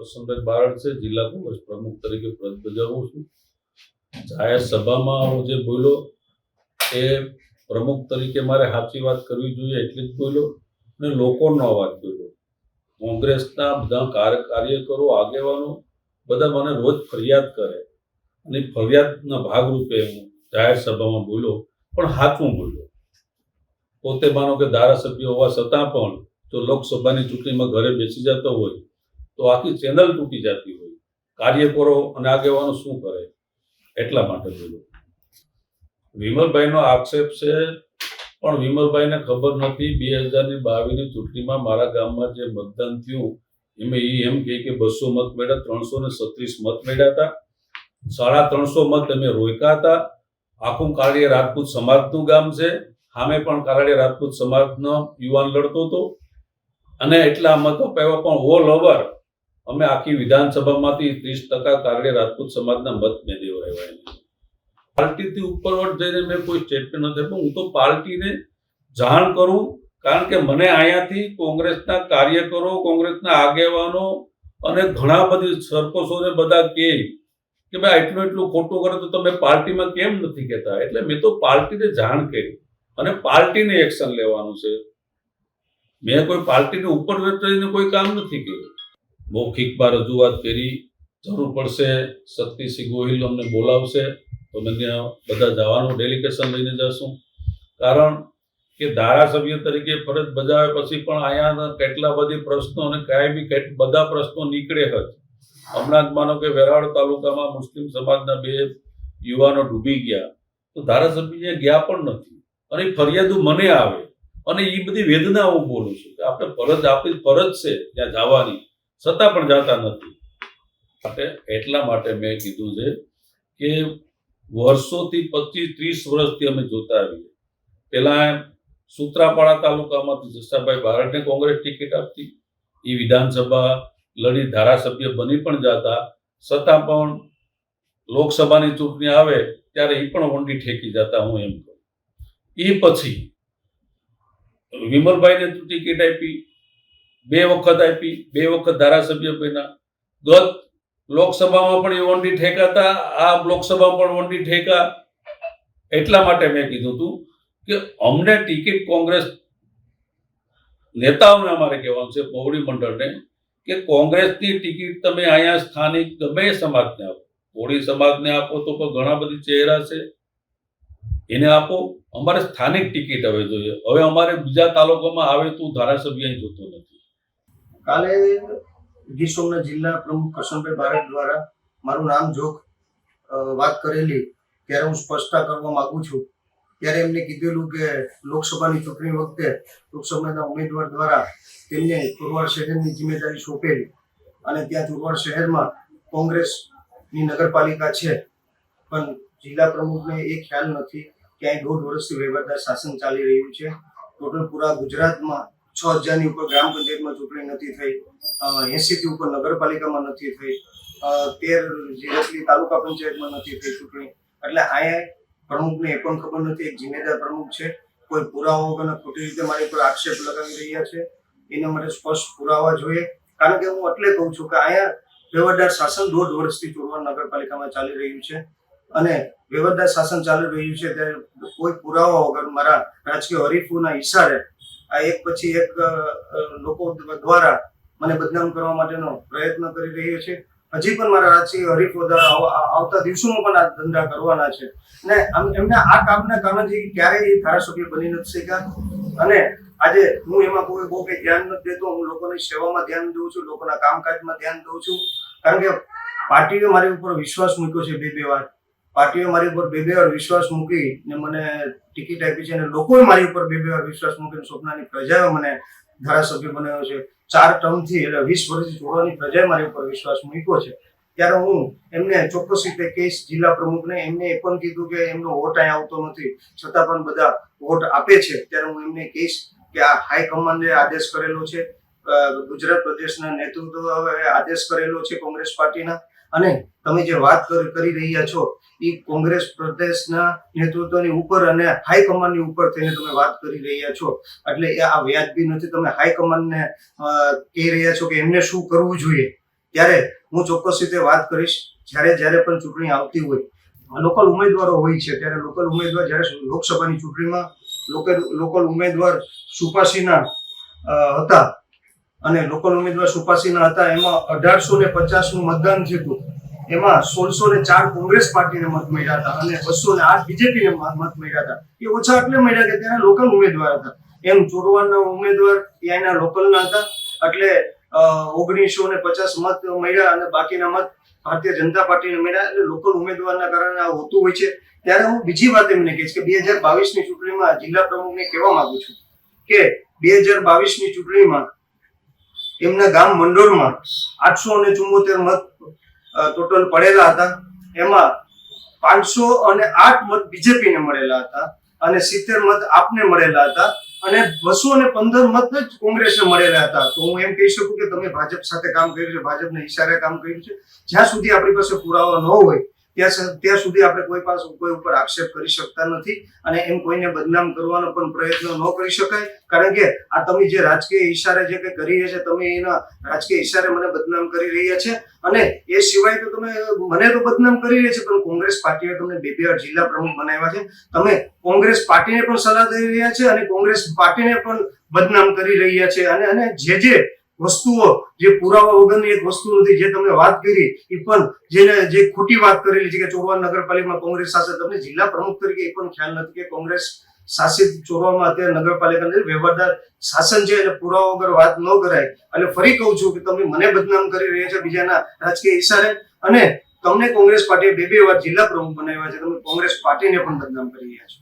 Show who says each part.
Speaker 1: કરશનભાઈ બારડ છે, જિલ્લા કોંગ્રેસ પ્રમુખ તરીકે ફરજ બજાવું છું. જાહેર સભામાં હું જે બોલ્યો એ પ્રમુખ તરીકે મારે સાચી વાત કરવી જોઈએ એટલી જ બોલ્યો અને લોકોનો અવાજ બોલ્યો. કોંગ્રેસના બધા કાર્ય કાર્યકરો, આગેવાનો બધા મને રોજ ફરિયાદ કરે અને ફરિયાદના ભાગરૂપે હું જાહેર સભામાં બોલ્યો, પણ હાથું બોલ્યો. પોતે માનો કે ધારાસભ્ય હોવા છતાં પણ જો લોકસભાની ચૂંટણીમાં ઘરે બેસી જતો હોય તો આખી ચેનલ તૂટી જતી હોય. કાર્યકરો અને આગેવાનો શું કરે? એટલા માટે બોલો. વિમલભાઈનો આક્ષેપ છે, પણ વિમલભાઈને ખબર નથી બે હજારની બાવીસની ચૂંટણીમાં મારા ગામમાં જે મતદાન થયું, એમાં એ એમ કહે કે બસો મત મેળ્યા ત્રણસો ને છત્રીસ મત મેળ્યા હતા. સાડા ત્રણસો મત અમે રોક્યા હતા. આખું કાળીયા રાજપૂત સમાજનું ગામ છે. સામે પણ કાળીયા રાજપૂત સમાજનો યુવાન લડતો હતો. અને એટલા મતો અપાવ્યા પણ ઓલ ઓવર અમે આખી વિધાનસભામાંથી ત્રીસ ટકા કારણે રાજપૂત સમાજના મત મેં દેવરાવ્યા પાર્ટીથી ઉપરવટ જઈને મેં કોઈ સ્ટેટમેન્ટ નથી પણ હું તો પાર્ટીને જાણ કરું, કારણ કે મને અહીંયાથી કોંગ્રેસના કાર્યકરો, કોંગ્રેસના આગેવાનો અને ઘણા બધી સરપંચોને બધા કહે કે ભાઈ આટલું એટલું ખોટું કરે તો તમે પાર્ટીમાં કેમ નથી કહેતા? એટલે મેં તો પાર્ટીને જાણ કરી અને પાર્ટીને એક્શન લેવાનું છે. મેં કોઈ પાર્ટીને ઉપર જઈને કોઈ કામ નથી કર્યું. મૌખિકમાં રજૂઆત કરી, જરૂર પડશે શક્તિસિંહ ગોહિલ અમને બોલાવશે, તો અમે ત્યાં બધા જવાનું ડેલિગેશન લઈને જશું કારણ કે ધારાસભ્ય તરીકે ફરજ બજાવે પછી પણ અહીંયા કેટલા બધી પ્રશ્નો અને કાયમી કેટ, બધા પ્રશ્નો નીકળે જ. હમણાં જ માનો કે વેરાવળ તાલુકામાં મુસ્લિમ સમાજના બે યુવાનો ડૂબી ગયા. તો ધારાસભ્ય ગયા પણ નથી. અને એ ફરિયાદો મને આવે. અને એ બધી વેદના હું બોલું છું કે આપણે ફરજ આપણી ફરજ છે ત્યાં જવાની. છતાં પણ જતા નથી. માટે એટલા માટે મેં કીધું છે કે વર્ષોથી પચીસ, ત્રીસ વર્ષથી અમે જોતા આવીએ. પહેલાં સૂત્રાપાડા તાલુકામાંથી જસાભાઈ બારડને કોંગ્રેસ ટિકિટ આપતી. એ વિધાનસભા લડી ધારાસભ્ય બની પણ જતા. છતાં પણ લોકસભાની ચૂંટણી આવે ત્યારે એ પણ વંડી ઠેકી જતા હું એમ કહું. એ પછી વિમલભાઈને ટિકિટ આપી. બે વખત આપી, બે વખત ધારાસભ્ય બન્યા. ગત લોકસભામાં પણ એ વંડી ઠેકાતા, આ લોકસભામાં પણ વંડી ઠેકા. એટલા માટે મેં કીધું હતું કે અમને ટિકિટ કોંગ્રેસ નેતાઓને અમારે કહેવાનું છે, પૌડી મંડળને, કે કોંગ્રેસની ટિકિટ તમે અહીંયા સ્થાનિક ગમે સમાજને આપો. કોળી સમાજને આપો તો પણ ઘણા બધી ચહેરા છે. એને આપો. અમારે સ્થાનિક ટિકિટ હવે જોઈએ. હવે અમારે બીજા તાલુકામાં આવે તો ધારાસભ્ય જોતો નથી.
Speaker 2: કાલે ગીર સોમનાથ જિલ્લા પ્રમુખ કસનભાઈ બારડ દ્વારા મારું નામ જોખ વાત કરેલી ત્યારે હું સ્પષ્ટતા કરવા માંગુ છું. ત્યારે એમને કીધેલું કે લોકસભાની ચૂંટણી વખતે લોકસભાના ઉમેદવાર દ્વારા તેમને ચોરવાડ શહેરની જિમ્મેદારી સોંપેલી અને ત્યાં ચોરવાડ શહેરમાં કોંગ્રેસની નગરપાલિકા છે. પણ જિલ્લા પ્રમુખને એ ખ્યાલ નથી કે અહીં દોઢ વર્ષથી વહીવટદાર શાસન ચાલી રહ્યું છે. ટોટલ પૂરા ગુજરાતમાં છ હજારની ઉપર ગ્રામ પંચાયતમાં ચૂંટણી નથી થઈ એસી થી ઉપર નગરપાલિકામાં નથી થઈ તેર જેટલી તાલુકા પંચાયતમાં નથી થઈ ચૂંટણી. એટલે આયા પ્રમુખને એ પણ ખબર નથી, એક જિમ્મેદાર પ્રમુખ છે, કોઈ પુરાવા વગરના ખોટી રીતે મારી પર આક્ષેપ લગાવી રહ્યા છે. એના માટે સ્પષ્ટ પુરાવા જોઈએ. કારણ કે હું એટલે કહું છું કે અહીંયા વ્યવહારદાર શાસન દોઢ વર્ષથી ચોરવાડ નગરપાલિકામાં ચાલી રહ્યું છે. અને વ્યવહારદાર શાસન ચાલી રહ્યું છે, ત્યારે કોઈ પુરાવા વગર મારા રાજકીય હરીફોના ઈશારે આ એક પછી એક લોકો દ્વારા મને બદનામ કરવા માટેનો પ્રયત્ન કરી રહ્યો છે. હજી પણ મારા રાજકીય હરીફો દ્વારા આવતા દિવસોમાં પણ આ ધંધા કરવાના છે. ને એમને આ કામના કારણથી ક્યારેય ધારાસભ્ય બની નથી શક્યા. અને આજે હું એમાં કોઈ બહુ કઈ ધ્યાન નથી દેતો. હું લોકોની સેવામાં ધ્યાન દઉં છું, લોકોના કામકાજમાં ધ્યાન દઉં છું. કારણ કે પાર્ટીએ મારી ઉપર વિશ્વાસ મૂક્યો છે બે બે વાર. પાર્ટીએ મારી ઉપર બે બે વાર વિશ્વાસ મૂકી ને મને ટિકિટ આપી છે અને લોકોએ મારી ઉપર બે બે વાર વિશ્વાસ મૂકીને સ્વપ્નાની પ્રજાએ મને ધારાસભ્ય બનાવ્યો છે. ચાર ટર્મથી એટલે વીસ વર્ષથી જોડવાની પ્રજાએ મારી ઉપર વિશ્વાસ મૂક્યો છે. ત્યારે હું એમને ચોક્કસ રીતે કહીશ, જિલ્લા પ્રમુખને એમને એ પણ કીધું કે એમનો વોટ અહીં આવતો નથી. છતાં પણ બધા વોટ આપે છે. ત્યારે હું એમને કહીશ કે આ હાઈકમાન્ડે આદેશ કરેલો છે. ગુજરાત પ્રદેશના નેતૃત્વ આદેશ કરેલો છે કોંગ્રેસ પાર્ટીના. અને તમે જે વાત કરી રહ્યા છો, એ કોંગ્રેસ પ્રદેશના નેતૃત્વની ઉપર અને હાઈકમાન્ડની ઉપર થઈને તમે વાત કરી રહ્યા છો. એટલે આ વ્યાજબી નથી. તમે હાઈકમાન્ડને કહી રહ્યા છો કે એમને શું કરવું જોઈએ? ત્યારે હું ચોક્કસ રીતે વાત કરીશ. જ્યારે જ્યારે પણ ચૂંટણી આવતી હોય, લોકલ ઉમેદવારો હોય છે, ત્યારે લોકલ ઉમેદવાર જ્યારે લોકસભાની ચૂંટણીમાં, લોકલ લોકલ ઉમેદવાર સુપાસીના હતા અને લોકલ ઉમેદવાર સુપાસીના હતા. એમાં અઢારસો ને પચાસનું મતદાન થયું એમાં સોળસો ને ચાર કોંગ્રેસ પાર્ટીને મત મળ્યા હતા અને બસો ને આઠ બીજેપીને મત મળ્યા હતા. એ ઓછા એટલે મળ્યા કે ત્યાં લોકલ ઉમેદવાર હતા. એમ ચોરવાના ઉમેદવાર એ અહીંના લોકલના હતા. એટલે ઓગણીસો ને પચાસ મત મળ્યા અને બાકીના મત ભારતીય જનતા પાર્ટીને મળ્યા. એટલે લોકલ ઉમેદવારના કારણે આ હોતું હોય છે. ત્યારે હું બીજી વાત એમને કહીશ કે બે હજાર બાવીસની ચૂંટણીમાં જિલ્લા પ્રમુખને કહેવા માંગુ છું કે બે હજાર બાવીસની ચૂંટણીમાં એમના ગામ મંડોળમાં આઠસો અને ચુમ્મોતેર મત ટોટલ પડેલા હતા. એમાં પાંચસો અને આઠ મત બીજેપીને મળેલા હતા અને સિત્તેર મત આપને મળેલા હતા અને બસો ને પંદર મત જ કોંગ્રેસને મળેલા હતા. તો હું એમ કહી શકું કે તમે ભાજપ સાથે કામ કર્યું છે, ભાજપના ઈશારે કામ કર્યું છે. જ્યાં સુધી આપણી પાસે પુરાવા ન હોય ત્યાં ત્યાં સુધી આપણે કોઈ પાસે, કોઈ ઉપર આક્ષેપ કરી શકતા નથી અને એમ કોઈને બદનામ કરવાનો પણ પ્રયત્ન ન કરી શકાય. કારણ કે આ તમે જે રાજકીય ઈશારે જે કંઈ કરી રહ્યા છે, તમે એના રાજકીય ઈશારે મને બદનામ કરી રહ્યા છે. અને એ સિવાય તો તમે, મને તો બદનામ કરી રહ્યા છે, પણ કોંગ્રેસ પાર્ટીએ તમને બે બે જિલ્લા પ્રમુખ બનાવ્યા છે. તમે કોંગ્રેસ પાર્ટીને પણ સલાહ દઈ રહ્યા છે અને કોંગ્રેસ પાર્ટીને પણ બદનામ કરી રહ્યા છે. અને અને જે જે વસ્તુઓ, જે પુરાવા વગરની એક વસ્તુ નથી જે તમે વાત કરી, એ પણ જેને જે ખોટી વાત કરેલી છે કે ચોરવાડ નગરપાલિકામાં કોંગ્રેસ શાસન તમને જિલ્લા પ્રમુખ તરીકે એ પણ ખ્યાલ નથી કે કોંગ્રેસ શાસિત ચોરવામાં અત્યારે નગરપાલિકા વ્યવહારદાર શાસન છે અને પુરાવા વગર વાત ન કરાય. અને ફરી કહું છું કે તમે મને બદનામ કરી રહ્યા છો બીજાના રાજકીય ઈશારે અને તમને કોંગ્રેસ પાર્ટીએ બે બે વાર જિલ્લા પ્રમુખ બનાવ્યા છે. તમે કોંગ્રેસ પાર્ટીને પણ બદનામ કરી રહ્યા છો.